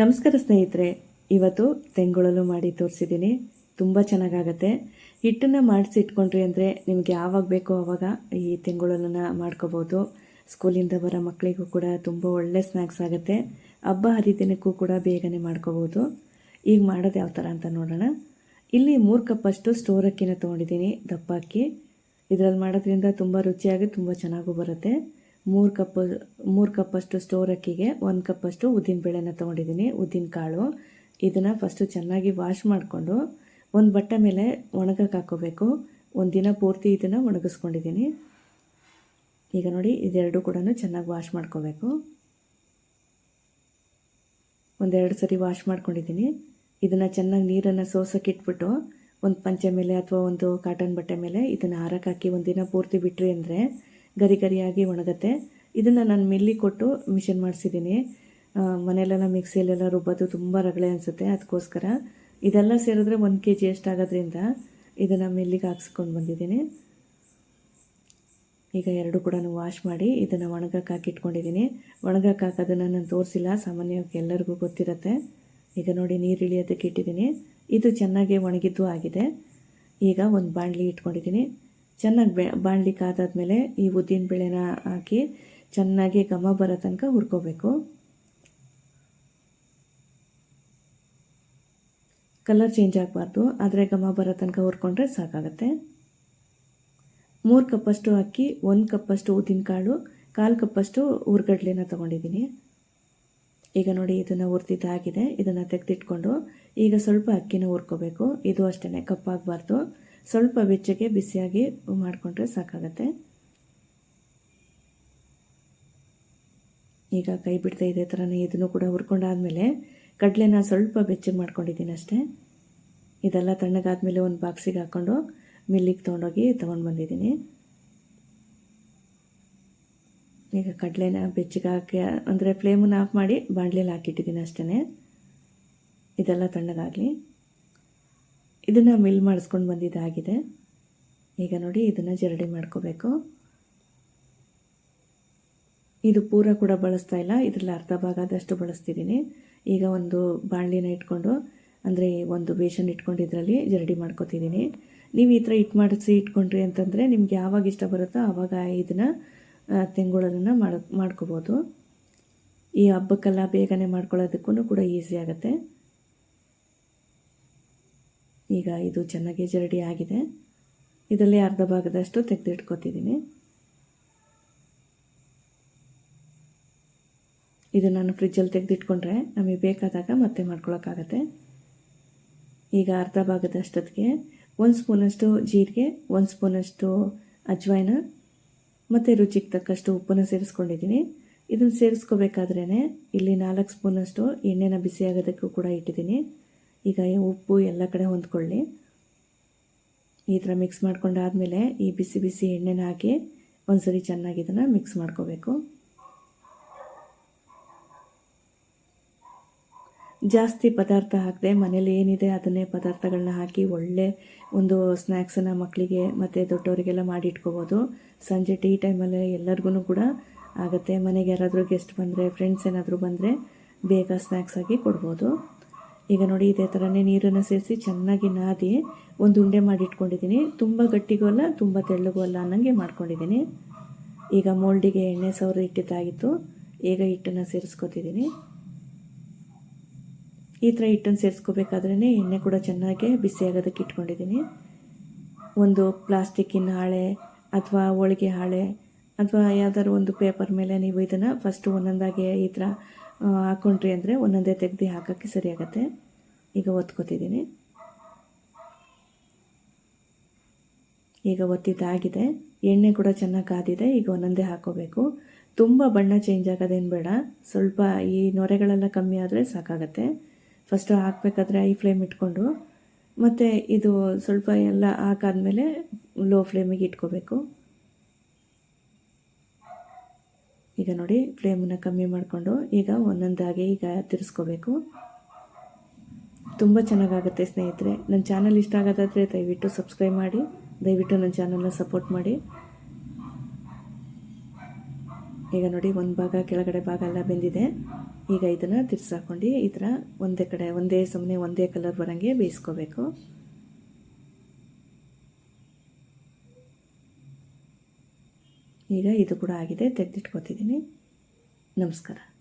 ನಮಸ್ಕಾರ ಸ್ನೇಹಿತರೆ, ಇವತ್ತು ತೆಂಗುಳಲು ಮಾಡಿ ತೋರಿಸಿದ್ದೀನಿ. ತುಂಬ ಚೆನ್ನಾಗಾಗತ್ತೆ. ಹಿಟ್ಟನ್ನು ಮಾಡಿಸಿ ಇಟ್ಕೊಂಡ್ರಿ ಅಂದರೆ ನಿಮಗೆ ಯಾವಾಗ ಬೇಕೋ ಆವಾಗ ಈ ತೆಂಗುಳಲನ್ನು ಮಾಡ್ಕೋಬೋದು. ಸ್ಕೂಲಿಂದ ಬರೋ ಮಕ್ಕಳಿಗೂ ಕೂಡ ತುಂಬ ಒಳ್ಳೆ ಸ್ನ್ಯಾಕ್ಸ್ ಆಗುತ್ತೆ. ಹಬ್ಬ ಹರಿದಿನಕ್ಕೂ ಕೂಡ ಬೇಗನೆ ಮಾಡ್ಕೋಬೋದು. ಈಗ ಮಾಡೋದು ಯಾವ ಥರ ಅಂತ ನೋಡೋಣ. ಇಲ್ಲಿ ಮೂರು ಕಪ್ಪಷ್ಟು ಸ್ಟೋರ್ ಅಕ್ಕಿನ ತೊಗೊಂಡಿದ್ದೀನಿ ದಪ್ಪ ಅಕ್ಕಿ ಇದರಲ್ಲಿ ಮಾಡೋದ್ರಿಂದ ತುಂಬ ರುಚಿಯಾಗಿ ತುಂಬ ಚೆನ್ನಾಗೂ ಬರುತ್ತೆ. ಮೂರು ಕಪ್, ಮೂರು ಕಪ್ಪಷ್ಟು ಸ್ಟೋರ್ ಅಕ್ಕಿಗೆ, ಒಂದು ಕಪ್ಪಷ್ಟು ಉದ್ದಿನಬೇಳೆನ ತೊಗೊಂಡಿದ್ದೀನಿ, ಉದ್ದಿನ ಕಾಳು. ಇದನ್ನು ಫಸ್ಟು ಚೆನ್ನಾಗಿ ವಾಶ್ ಮಾಡಿಕೊಂಡು ಒಂದು ಬಟ್ಟೆ ಮೇಲೆ ಒಣಗಕ್ಕೆ ಹಾಕೋಬೇಕು. ಒಂದು ದಿನ ಪೂರ್ತಿ ಇದನ್ನು ಒಣಗಿಸ್ಕೊಂಡಿದ್ದೀನಿ. ಈಗ ನೋಡಿ, ಇದೆರಡು ಕೂಡ ಚೆನ್ನಾಗಿ ವಾಶ್ ಮಾಡ್ಕೋಬೇಕು. ಒಂದೆರಡು ಸರಿ ವಾಶ್ ಮಾಡ್ಕೊಂಡಿದ್ದೀನಿ. ಇದನ್ನು ಚೆನ್ನಾಗಿ ನೀರನ್ನು ಸೋಸೋಕೆ ಇಟ್ಬಿಟ್ಟು ಒಂದು ಪಂಚೆ ಮೇಲೆ ಅಥವಾ ಒಂದು ಕಾಟನ್ ಬಟ್ಟೆ ಮೇಲೆ ಇದನ್ನು ಹಾರಕ್ಕೆ ಹಾಕಿ ಒಂದು ದಿನ ಪೂರ್ತಿ ಬಿಟ್ರಿ ಅಂದರೆ ಗರಿ ಗರಿಯಾಗಿ ಒಣಗತ್ತೆ. ಇದನ್ನು ನಾನು ಮಿಲ್ಲಿ ಕೊಟ್ಟು ಮಿಷನ್ ಮಾಡಿಸಿದ್ದೀನಿ ಮನೆಯಲ್ಲೆಲ್ಲ ಮಿಕ್ಸಿಯಲ್ಲೆಲ್ಲ ರುಬ್ಬೋದು ತುಂಬ ರಗಳೆ ಅನಿಸುತ್ತೆ ಅದಕ್ಕೋಸ್ಕರ ಇದೆಲ್ಲ ಸೇರಿದ್ರೆ ಒಂದು ಕೆ ಜಿ ಎಷ್ಟಾಗೋದ್ರಿಂದ ಇದನ್ನು ಮಿಲ್ಲಿಗೆ ಹಾಕ್ಸ್ಕೊಂಡು ಬಂದಿದ್ದೀನಿ. ಈಗ ಎರಡು ಕೂಡ ವಾಶ್ ಮಾಡಿ ಇದನ್ನು ಒಣಗಕ್ಕೆ ಹಾಕಿಟ್ಕೊಂಡಿದ್ದೀನಿ ಒಣಗಕ್ಕೆ ಹಾಕೋದನ್ನು ನಾನು ತೋರಿಸಿಲ್ಲ, ಸಾಮಾನ್ಯವಾಗಿ ಎಲ್ಲರಿಗೂ ಗೊತ್ತಿರುತ್ತೆ. ಈಗ ನೋಡಿ ನೀರು ಇಳಿಯೋದಕ್ಕೆ ಇಟ್ಟಿದ್ದೀನಿ ಇದು ಚೆನ್ನಾಗಿ ಒಣಗಿದ್ದು ಆಗಿದೆ. ಈಗ ಒಂದು ಬಾಣಲಿ ಇಟ್ಕೊಂಡಿದ್ದೀನಿ ಚೆನ್ನಾಗಿ ಬೆ ಬಾಣಲಿಕ್ಕೆ ಆದಾದಮೇಲೆ ಈ ಉದ್ದಿನ ಬೇಳೆನ ಹಾಕಿ ಚೆನ್ನಾಗಿ ಘಮ ಬರೋ ತನಕ ಹುರ್ಕೋಬೇಕು. ಕಲರ್ ಚೇಂಜ್ ಆಗಬಾರ್ದು. ಆದರೆ ಘಮ ಬರೋ ತನಕ ಹುರ್ಕೊಂಡ್ರೆ ಸಾಕಾಗತ್ತೆ. ಮೂರು ಕಪ್ಪಷ್ಟು ಅಕ್ಕಿ, ಒಂದು ಕಪ್ಪಷ್ಟು ಉದ್ದಿನಕಾಳು ಕಾಲು ಕಪ್ಪಷ್ಟು ಹುರ್ಗಡ್ಲೆನ ತೊಗೊಂಡಿದ್ದೀನಿ ಈಗ ನೋಡಿ ಇದನ್ನು ಹುರ್ತಿದ್ದಾಗಿದೆ ಇದನ್ನು ತೆಗೆದಿಟ್ಕೊಂಡು ಈಗ ಸ್ವಲ್ಪ ಅಕ್ಕಿನ ಹುರ್ಕೋಬೇಕು. ಇದು ಅಷ್ಟೇ ಕಪ್ಪಾಗಬಾರ್ದು. ಸ್ವಲ್ಪ ಬೆಚ್ಚಗೆ ಬಿಸಿಯಾಗಿ ಮಾಡಿಕೊಂಡ್ರೆ ಸಾಕಾಗತ್ತೆ. ಈಗ ಕೈ ಬಿಡ್ತಾ ಇದೇ ಥರನೇ ಇದನ್ನು ಕೂಡ ಹುರ್ಕೊಂಡಾದಮೇಲೆ ಕಡಲೆನ ಸ್ವಲ್ಪ ಬೆಚ್ಚಗೆ ಮಾಡ್ಕೊಂಡಿದ್ದೀನಿ ಅಷ್ಟೇ. ಇದೆಲ್ಲ ತಣ್ಣಗಾದ್ಮೇಲೆ ಒಂದು ಬಾಕ್ಸಿಗೆ ಹಾಕ್ಕೊಂಡು ಮಿಲ್ಲಿಗೆ ತೊಗೊಂಡೋಗಿ ತೊಗೊಂಡು ಬಂದಿದ್ದೀನಿ. ಈಗ ಕಡಲೆನ ಬೆಚ್ಚಗೆ ಹಾಕಿ, ಅಂದರೆ ಫ್ಲೇಮನ್ನು ಆಫ್ ಮಾಡಿ ಬಾಣಲೆಯಲ್ಲಿ ಹಾಕಿಟ್ಟಿದ್ದೀನಿ ಅಷ್ಟೇ ಇದೆಲ್ಲ ತಣ್ಣಗಾಗಲಿ. ಇದನ್ನು ಮಿಲ್ ಮಾಡಿಸ್ಕೊಂಡು ಬಂದಿದ್ದಾಗಿದೆ. ಈಗ ನೋಡಿ ಇದನ್ನು ಜರಡಿ ಮಾಡ್ಕೋಬೇಕು. ಇದು ಪೂರ ಕೂಡ ಬಳಸ್ತಾ ಇಲ್ಲ. ಇದರಲ್ಲಿ ಅರ್ಧ ಭಾಗ ಆದಷ್ಟು ಬಳಸ್ತಿದ್ದೀನಿ. ಈಗ ಒಂದು ಬಾಣಲಿನ ಇಟ್ಕೊಂಡು, ಅಂದರೆ ಒಂದು ಬೇಷನ್ ಇಟ್ಕೊಂಡು ಇದರಲ್ಲಿ ಜರಡಿ ಮಾಡ್ಕೋತಿದ್ದೀನಿ. ನೀವು ಈ ಥರ ಇಟ್ಟು ಮಾಡಿಸಿ ಇಟ್ಕೊಂಡ್ರಿ ಅಂತಂದರೆ ನಿಮ್ಗೆ ಯಾವಾಗ ಇಷ್ಟ ಬರುತ್ತೋ ಆವಾಗ ಇದನ್ನು ತೆಂಗುಳನ್ನು ಮಾಡ್, ಮಾಡ್ಕೋಬೋದು. ಈ ಹಬ್ಬಕ್ಕೆಲ್ಲ ಬೇಗನೆ ಮಾಡ್ಕೊಳ್ಳೋದಕ್ಕೂ ಕೂಡ ಈಸಿ ಆಗುತ್ತೆ. ಈಗ ಇದು ಚೆನ್ನಾಗಿ ಜರಡಿ ಆಗಿದೆ. ಇದರಲ್ಲಿ ಅರ್ಧ ಭಾಗದಷ್ಟು ತೆಗೆದಿಟ್ಕೋತಿದ್ದೀನಿ. ಇದು ನಾನು ಫ್ರಿಜ್ಜಲ್ಲಿ ತೆಗೆದಿಟ್ಕೊಂಡ್ರೆ ನಮಗೆ ಬೇಕಾದಾಗ ಮತ್ತೆ ಮಾಡ್ಕೊಳಕ್ಕಾಗತ್ತೆ. ಈಗ ಅರ್ಧ ಭಾಗದಷ್ಟೊತ್ತಿಗೆ ಒಂದು ಸ್ಪೂನಷ್ಟು ಜೀರಿಗೆ, ಒಂದು ಸ್ಪೂನಷ್ಟು ಅಜ್ವಾಯಿನ ಮತ್ತು ರುಚಿಗೆ ತಕ್ಕಷ್ಟು ಉಪ್ಪನ್ನು ಸೇರಿಸ್ಕೊಂಡಿದ್ದೀನಿ. ಇದನ್ನು ಸೇರಿಸ್ಕೋಬೇಕಾದ್ರೇ ಇಲ್ಲಿ ನಾಲ್ಕು ಸ್ಪೂನಷ್ಟು ಎಣ್ಣೆನ ಬಿಸಿ ಆಗೋದಕ್ಕೂ ಕೂಡ ಇಟ್ಟಿದ್ದೀನಿ. ಈಗ ಉಪ್ಪು ಎಲ್ಲ ಕಡೆ ಹೊಂದ್ಕೊಳ್ಳಿ. ಈ ಥರ ಮಿಕ್ಸ್ ಮಾಡ್ಕೊಂಡಾದಮೇಲೆ ಈ ಬಿಸಿ ಬಿಸಿ ಎಣ್ಣೆನ ಹಾಕಿ ಒಂದ್ಸರಿ ಚೆನ್ನಾಗಿ ಇದನ್ನು ಮಿಕ್ಸ್ ಮಾಡ್ಕೋಬೇಕು. ಜಾಸ್ತಿ ಪದಾರ್ಥ ಹಾಕದೆ ಮನೇಲಿ ಏನಿದೆ ಅದನ್ನೇ ಪದಾರ್ಥಗಳನ್ನ ಹಾಕಿ ಒಳ್ಳೆ ಒಂದು ಸ್ನ್ಯಾಕ್ಸನ್ನು ಮಕ್ಕಳಿಗೆ ಮತ್ತು ದೊಡ್ಡವರಿಗೆಲ್ಲ ಮಾಡಿ ಇಟ್ಕೋಬೋದು ಸಂಜೆ ಟೀ ಟೈಮಲ್ಲಿ ಎಲ್ಲರಿಗೂ ಕೂಡ ಆಗುತ್ತೆ. ಮನೆಗೆ ಯಾರಾದರೂ ಗೆಸ್ಟ್ ಬಂದರೆ ಫ್ರೆಂಡ್ಸ್ ಏನಾದರೂ ಬಂದರೆ ಬೇಗ ಸ್ನ್ಯಾಕ್ಸ್ ಆಗಿ ಕೊಡ್ಬೋದು. ಈಗ ನೋಡಿ ಇದೇ ಥರನೇ ನೀರನ್ನು ಸೇರಿಸಿ ಚೆನ್ನಾಗಿ ನಾದಿ ಒಂದು ಉಂಡೆ ಮಾಡಿ ಇಟ್ಕೊಂಡಿದ್ದೀನಿ. ತುಂಬ ಗಟ್ಟಿಗೂ ಅಲ್ಲ, ತುಂಬ ತೆಳ್ಳಗೂ ಅಲ್ಲ ಅನ್ನಂಗೆ ಮಾಡ್ಕೊಂಡಿದ್ದೀನಿ. ಈಗ ಮೋಲ್ಡಿಗೆ ಎಣ್ಣೆ ಸೌರ ಇಟ್ಟಿದ್ದಾಗಿತ್ತು ಈಗ ಹಿಟ್ಟನ್ನು ಸೇರಿಸ್ಕೊತಿದ್ದೀನಿ. ಈ ಥರ ಹಿಟ್ಟನ್ನು ಸೇರಿಸ್ಕೋಬೇಕಾದ್ರೇ ಎಣ್ಣೆ ಕೂಡ ಚೆನ್ನಾಗಿ ಬಿಸಿ ಆಗೋದಕ್ಕೆ ಇಟ್ಕೊಂಡಿದ್ದೀನಿ. ಒಂದು ಪ್ಲಾಸ್ಟಿಕ್ಕಿನ ಹಾಳೆ ಅಥವಾ ಹೋಳಿಗೆ ಹಾಳೆ ಅಥವಾ ಯಾವ್ದಾದ್ರು ಒಂದು ಪೇಪರ್ ಮೇಲೆ ನೀವು ಇದನ್ನು ಫಸ್ಟು ಒಂದೊಂದಾಗಿ ಈ ಥರ ಹಾಕ್ಕೊಂಡ್ರಿ ಅಂದರೆ ಒಂದೊಂದೇ ತೆಗ್ದು ಹಾಕೋಕ್ಕೆ ಸರಿಯಾಗತ್ತೆ ಈಗ ಒತ್ಕೋತಿದ್ದೀನಿ. ಈಗ ಒತ್ತಿದ್ದಾಗಿದೆ. ಎಣ್ಣೆ ಕೂಡ ಚೆನ್ನಾಗಿ ಕಾದಿದೆ, ಈಗ ಒಂದೊಂದೇ ಹಾಕೋಬೇಕು. ತುಂಬ ಬಣ್ಣ ಚೇಂಜ್ ಆಗೋದೇನು ಬೇಡ. ಸ್ವಲ್ಪ ಈ ನೊರೆಗಳೆಲ್ಲ ಕಮ್ಮಿ ಆದರೆ ಸಾಕಾಗತ್ತೆ. ಫಸ್ಟು ಹಾಕಬೇಕಾದ್ರೆ ಐ ಫ್ಲೇಮ್ ಇಟ್ಕೊಂಡು, ಮತ್ತು ಇದು ಸ್ವಲ್ಪ ಎಲ್ಲ ಹಾಕಾದ್ಮೇಲೆ ಲೋ ಫ್ಲೇಮಿಗೆ ಇಟ್ಕೋಬೇಕು. ಈಗ ನೋಡಿ, ಫ್ಲೇಮನ್ನು ಕಮ್ಮಿ ಮಾಡಿಕೊಂಡು ಈಗ ಒಂದೊಂದಾಗಿ ಈಗ ತಿರ್ಸ್ಕೋಬೇಕು. ತುಂಬ ಚೆನ್ನಾಗಾಗುತ್ತೆ ಸ್ನೇಹಿತರೆ. ನನ್ನ ಚಾನಲ್ ಇಷ್ಟ ಆಗೋದಾದರೆ ದಯವಿಟ್ಟು ಸಬ್ಸ್ಕ್ರೈಬ್ ಮಾಡಿ, ದಯವಿಟ್ಟು ನನ್ನ ಚಾನಲ್ನ ಸಪೋರ್ಟ್ ಮಾಡಿ. ಈಗ ನೋಡಿ, ಒಂದು ಭಾಗ ಕೆಳಗಡೆ ಭಾಗ ಎಲ್ಲ ಬೆಂದಿದೆ. ಈಗ ಇದನ್ನು ತಿರ್ಸಾಕೊಂಡು ಈ ಥರ ಒಂದೇ ಕಡೆ, ಒಂದೇ ಸಮನೆ ಒಂದೇ ಕಲರ್ ಬರೋಂಗೆ ಬೇಯಿಸ್ಕೋಬೇಕು. ಈಗ ಇದು ಕೂಡ ಆಗಿದೆ ತೆಗೆದಿಟ್ಕೋತಿದ್ದೀನಿ. ನಮಸ್ಕಾರ.